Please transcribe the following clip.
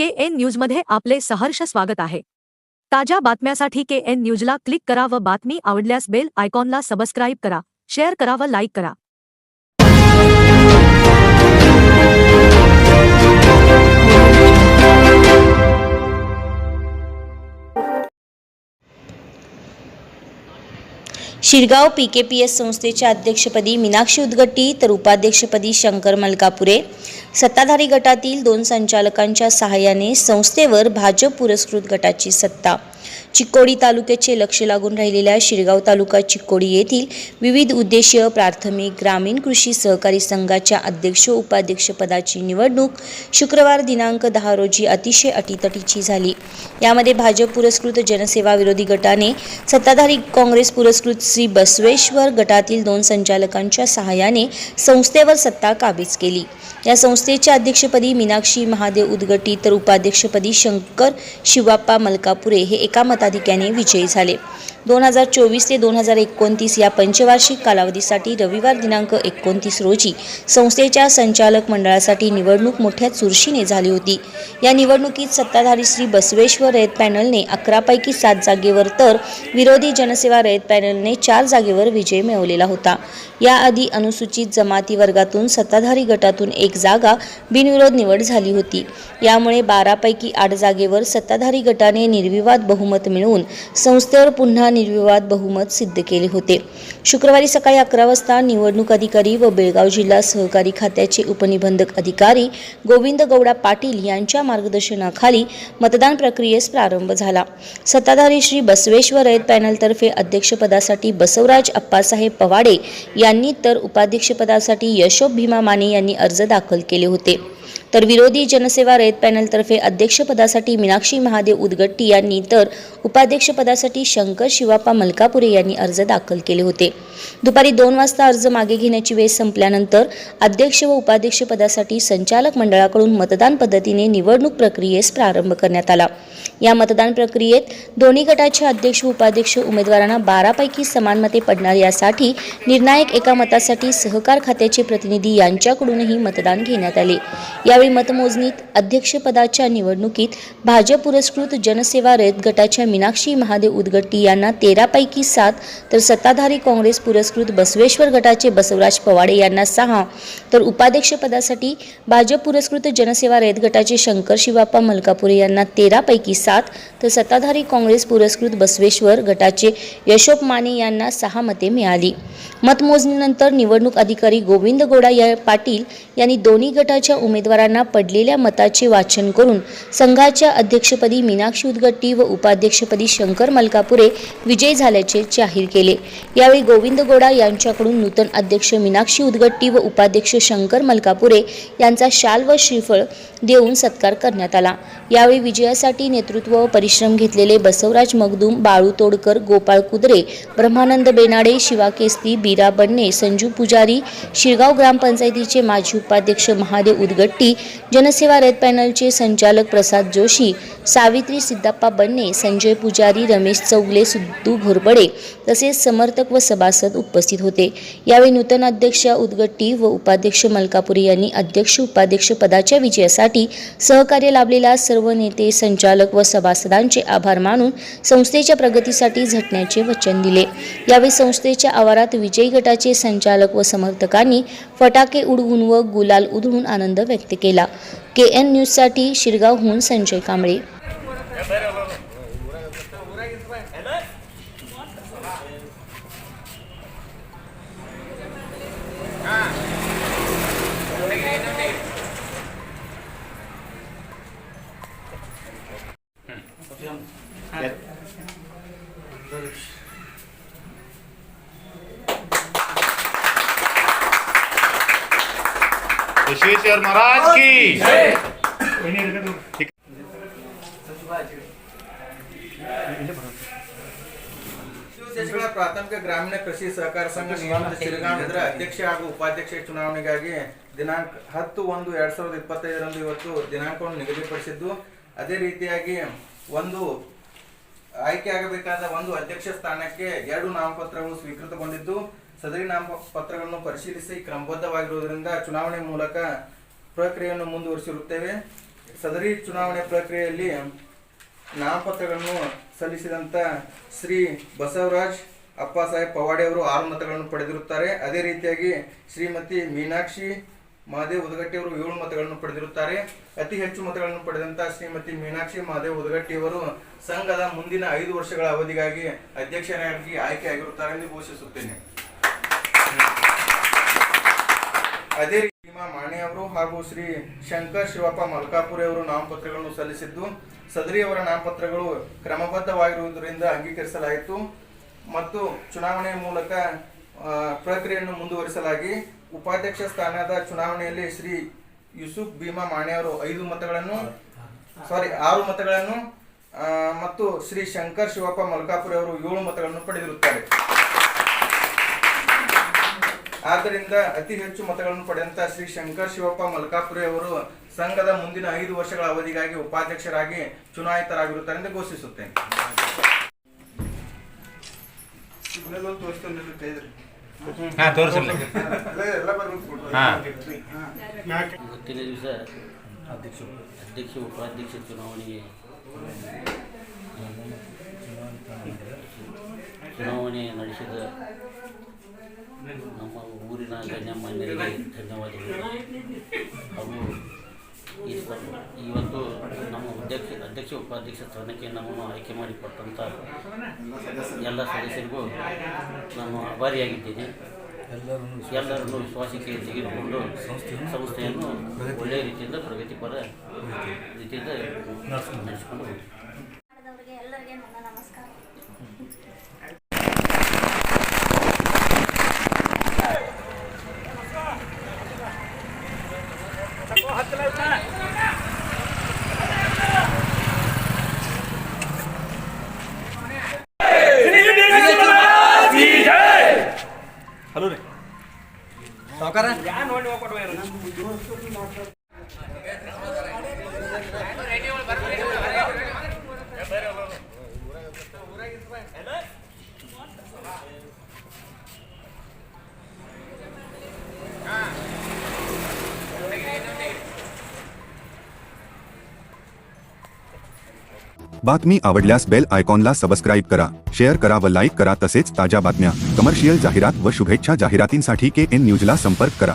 के N न्यूजमध्ये आपले सहर्ष स्वागत आहे. ताज्या बातम्यासाठी के एन न्यूजला क्लिक करा व बातमी आवडल्यास बेल आयकॉनला सबस्क्राईब करा शेअर करा व लाईक करा. Shirgaon P K P S संस्थेच्या अध्यक्षपदी मीनाक्षी उदगट्टी तर उपाध्यक्षपदी शंकर मलकापुरे सत्ताधारी गटातील दोन संचालकांच्या सहाय्याने संस्थेवर भाजप पुरस्कृत गटाची सत्ता. चिक्कोडी तालुक्याचे लक्ष लागून राहिलेल्या शिरगाव तालुका चिक्कोडी येथील विविध उद्देशीय प्राथमिक ग्रामीण कृषी सहकारी संघाच्या अध्यक्ष उपाध्यक्षपदाची निवडणूक शुक्रवार दिनांक दहा रोजी अतिशय अटीतटीची झाली. यामध्ये भाजप पुरस्कृत जनसेवा विरोधी गटाने सत्ताधारी काँग्रेस पुरस्कृत श्री बसवेश्वर गटातील दोन संचालकांच्या सहाय्याने संस्थेवर सत्ता काबीज केली. या संस्थेच्या अध्यक्षपदी मीनाक्षी महादेव उदगटी तर उपाध्यक्षपदी शंकर शिवाप्पा मलकापुरे हे एका मताधिक्याने विजयी झाले. दोन हजार चोवीस ते दोन हजार एकोणतीस या पंचवार्षिक कालावधीसाठी रविवार दिनांक एकोणतीस रोजी संस्थेच्या संचालक मंडळासाठी निवडणूक मोठ्या चुरशीने झाली होती. या निवडणुकीत सत्ताधारी श्री बसवेश्वर रयत पॅनलने अकरापैकी सात जागेवर तर विरोधी जनसेवा रयत पॅनलने चार जागेवर विजय मिळवलेला होता. याआधी अनुसूचित जमाती वर्गातून सत्ताधारी गटातून एक जागा बिनविरोध निवड झाली होती. यामुळे बारापैकी आठ जागेवर सत्ताधारी गटाने निर्विवाद बहुमत मिळवून संस्थेवर पुन्हा निर्विवाद बहुमत सिद्ध केले होते. शुक्रवारी सकाळी अकरा वाजता निवडणूक अधिकारी व बेळगाव जिल्हा सहकारी खात्याचे उपनिबंधक अधिकारी गोविंद गौडा पाटील यांच्या मार्गदर्शनाखाली मतदान प्रक्रियेस प्रारंभ झाला. सत्ताधारी श्री बसवेश्वर रयत पॅनलतर्फे अध्यक्षपदासाठी बसवराज अप्पासाहेब पवाडे यांनी तर उपाध्यक्षपदासाठी यशोब भीमा माने यांनी अर्ज दाखल केले होते. तर विरोधी जनसेवा रयत पॅनलतर्फे अध्यक्षपदासाठी मीनाक्षी महादेव उदगट्टी यांनी तर उपाध्यक्षपदासाठी शंकर शिवाप्पा मलकापुरे यांनी अर्ज दाखल केले होते. दुपारी दोन वाजता अर्ज मागे घेण्याची वेळ संपल्यानंतर अध्यक्ष व उपाध्यक्षपदासाठी संचालक मंडळाकडून मतदान पद्धतीने निवडणूक प्रक्रियेस प्रारंभ करण्यात आला. या मतदान प्रक्रियेत दोन्ही गटाचे अध्यक्ष व उपाध्यक्ष उमेदवारांना बारापैकी समान मते पडणार यासाठी निर्णायक एका मतासाठी सहकार खात्याचे प्रतिनिधी यांच्याकडूनही मतदान घेण्यात आले. या यावेळी मतमोजणीत अध्यक्षपदाच्या निवडणुकीत भाजप पुरस्कृत जनसेवा रयत गटाच्या मीनाक्षी महादेव उदगट्टी यांना तेरापैकी सात तर सत्ताधारी काँग्रेस पुरस्कृत बसवेश्वर गटाचे बसवराज पवाडे यांना सहा तर उपाध्यक्षपदासाठी भाजप पुरस्कृत जनसेवा रयत गटाचे शंकर शिवाप्पा मलकापुरे यांना तेरापैकी सात तर सत्ताधारी काँग्रेस पुरस्कृत बसवेश्वर गटाचे यशोप माने यांना सहा मते मिळाली. मतमोजणीनंतर निवडणूक अधिकारी गोविंद गोडा या पाटील यांनी दोन्ही गटाच्या उमेदवारांना पडलेल्या मताचे वाचन करून संघाच्या अध्यक्षपदी मीनाक्षी उदगट्टी व उपाध्यक्षपदी शंकर मलकापुरे विजयी झाल्याचे जाहीर केले. यावेळी गोविंद गोडा यांच्याकडून नूतन अध्यक्ष मीनाक्षी उदगट्टी व उपाध्यक्ष शंकर मलकापुरे यांचा शाल व श्रीफळ देऊन सत्कार करण्यात आला. यावेळी विजयासाठी नेतृत्व व परिश्रम घेतलेले बसवराज मगदूम बाळू तोडकर गोपाळ कुदरे ब्रह्मानंद बेनाडे शिवा केस्ती बीरा बन्ने संजू पुजारी शिरगाव ग्रामपंचायतीचे माजी उपाध्यक्ष महादेव उदगट्टी जनसेवा रथ पॅनलचे संचालक प्रसाद जोशी सावित्री सिद्धाप्पा बन्ने संजय पुजारी रमेश चौगले सिद्धू घोरपडे तसेच समर्थक व सभासद उपस्थित होते. यावेळी नूतन अध्यक्ष उदगट्टी व उपाध्यक्ष मलकापुरी यांनी अध्यक्ष उपाध्यक्ष पदाच्या विजयासाठी सहकार्य लाभलेल्या सर्व नेते संचालक व सभासदांचे आभार मानून संस्थेच्या प्रगतीसाठी झटण्याचे वचन दिले. यावेळी संस्थेच्या आवारात विजयी गटाचे संचालक व समर्थकांनी फटाके उडवून व गुलाल उधळून आनंद व्यक्त केला. के एन न्यूजसाठी शिरगावहून संजय कांबळे. ಮಹಾರಾಜ್ ಕಿ ಪ್ರಾಥಮಿಕ ಗ್ರಾಮೀಣ ಕೃಷಿ ಸಹಕಾರ ಸಂಘ ನಿಯಮಿತ ಶಿರಗಾಂವ್ ಅಧ್ಯಕ್ಷ ಹಾಗೂ ಉಪಾಧ್ಯಕ್ಷ ಚುನಾವಣೆಗಾಗಿ ದಿನಾಂಕ ಹತ್ತು ಒಂದು ಎರಡ್ ಸಾವಿರದ ಇಪ್ಪತ್ತೈದರಂದು ಇವತ್ತು ದಿನಾಂಕವನ್ನು ನಿಗದಿಪಡಿಸಿದ್ದು. ಅದೇ ರೀತಿಯಾಗಿ ಒಂದು ಆಯ್ಕೆಯಾಗಬೇಕಾದ ಒಂದು ಅಧ್ಯಕ್ಷ ಸ್ಥಾನಕ್ಕೆ ಎರಡು ನಾಮಪತ್ರಗಳು ಸ್ವೀಕೃತಗೊಂಡಿದ್ದು. ಸದರಿ ನಾಮಪತ್ರಗಳನ್ನು ಪರಿಶೀಲಿಸಿ ಕ್ರಮಬದ್ಧವಾಗಿರುವುದರಿಂದ ಚುನಾವಣೆ ಮೂಲಕ ಪ್ರಕ್ರಿಯೆಯನ್ನು ಮುಂದುವರಿಸಿರುತ್ತೇವೆ. ಸದರಿ ಚುನಾವಣೆ ಪ್ರಕ್ರಿಯೆಯಲ್ಲಿ ನಾಮಪತ್ರಗಳನ್ನು ಸಲ್ಲಿಸಿದಂತ ಶ್ರೀ ಬಸವರಾಜ್ ಅಪ್ಪಸಾಹೇಬ್ ಪವಾಡೆ ಅವರು ಆರು ಮತಗಳನ್ನು ಪಡೆದಿರುತ್ತಾರೆ. ಅದೇ ರೀತಿಯಾಗಿ ಶ್ರೀಮತಿ ಮೀನಾಕ್ಷಿ, ಮಹಾದೇವ್ ಉದಗಟ್ಟಿ ಅವರು ಏಳು ಮತಗಳನ್ನು ಪಡೆದಿರುತ್ತಾರೆ. ಅತಿ ಹೆಚ್ಚು ಮತಗಳನ್ನು ಪಡೆದಂತ ಶ್ರೀಮತಿ ಮೀನಾಕ್ಷಿ, ಮಹಾದೇವ್ ಉದಗಟ್ಟಿ ಅವರು ಸಂಘದ ಮುಂದಿನ ಐದು ವರ್ಷಗಳ ಅವಧಿಗಾಗಿ ಅಧ್ಯಕ್ಷರಾಗಿ ಆಯ್ಕೆಯಾಗಿರುತ್ತಾರೆ ಎಂದು ಘೋಷಿಸುತ್ತೇನೆ. ಅದೇ ರೀತಿ ಭೀಮಾ ಮಾಣೆ ಅವರು ಹಾಗೂ ಶ್ರೀ ಶಂಕರ್ ಶಿವಪ್ಪ ಮಲ್ಕಾಪುರಿ ಅವರು ನಾಮಪತ್ರಗಳನ್ನು ಸಲ್ಲಿಸಿದ್ದು, ಸದರಿ ಅವರ ನಾಮಪತ್ರಗಳು ಕ್ರಮಬದ್ಧವಾಗಿರುವುದರಿಂದ ಅಂಗೀಕರಿಸಲಾಯಿತು ಮತ್ತು ಚುನಾವಣೆಯ ಮೂಲಕ ಪ್ರಕ್ರಿಯೆಯನ್ನು ಮುಂದುವರಿಸಲಾಗಿ ಉಪಾಧ್ಯಕ್ಷ ಸ್ಥಾನದ ಚುನಾವಣೆಯಲ್ಲಿ ಶ್ರೀ ಯೂಸುಫ್ ಭೀಮಾ ಮಾಣೆ ಅವರು ಐದು ಮತಗಳನ್ನು, ಸಾರಿ, ಆರು ಮತಗಳನ್ನು ಮತ್ತು ಶ್ರೀ ಶಂಕರ್ ಶಿವಪ್ಪ ಮಲ್ಕಾಪುರಿ ಅವರು ಏಳು ಮತಗಳನ್ನು ಪಡೆದಿರುತ್ತಾರೆ. ಆದ್ದರಿಂದ ಅತಿ ಹೆಚ್ಚು ಮತಗಳನ್ನು ಪಡೆದಂತ ಶ್ರೀ ಶಂಕರ್ ಶಿವಪ್ಪ ಮಲ್ಕಾಪುರಿ ಅವರು ಸಂಘದ ಮುಂದಿನ ಐದು ವರ್ಷಗಳ ಅವಧಿಗಾಗಿ ಉಪಾಧ್ಯಕ್ಷರಾಗಿ ಚುನಾಯಿತರಾಗಿರುತ್ತಾರೆ ಎಂದು ಘೋಷಿಸುತ್ತೇನೆ ಇವತ್ತಿನ ದಿವಸ ಅಧ್ಯಕ್ಷ ಅಧ್ಯಕ್ಷ ಉಪಾಧ್ಯಕ್ಷ ಚುನಾವಣೆಗೆ ಚುನಾವಣೆ ನಡೆಸಿದ ಊರಿನ ಗಣ್ಯಮಾನ್ಯರಿಗೆ ಧನ್ಯವಾದಗಳು. ಅವರು ಇವತ್ತು ನಮ್ಮ ಅಧ್ಯಕ್ಷ ಅಧ್ಯಕ್ಷ ಉಪಾಧ್ಯಕ್ಷ ಸ್ಥಾನಕ್ಕೆ ನಮ್ಮನ್ನು ಆಯ್ಕೆ ಮಾಡಿಕೊಟ್ಟಂಥ ಎಲ್ಲ ಸದಸ್ಯರಿಗೂ ನಾನು ಆಭಾರಿಯಾಗಿದ್ದೇನೆ. ಎಲ್ಲರನ್ನು ವಿಶ್ವಾಸಕ್ಕೆ ತೆಗೆದುಕೊಂಡು ಸಂಸ್ಥೆಯನ್ನು ಒಳ್ಳೆಯ ರೀತಿಯಿಂದ ಪ್ರಗತಿಪರ ರೀತಿಯಿಂದ ನಡೆಸಿಕೊಂಡು बातमी आवडल्यास बेल आयकॉनला सबस्क्राईब करा, शेअर करा व लाईक करा तसेच ताज्या बातम्या, कमर्शियल जाहिरात व शुभेच्छा जाहिरातींसाठी के एन न्यूजला संपर्क करा.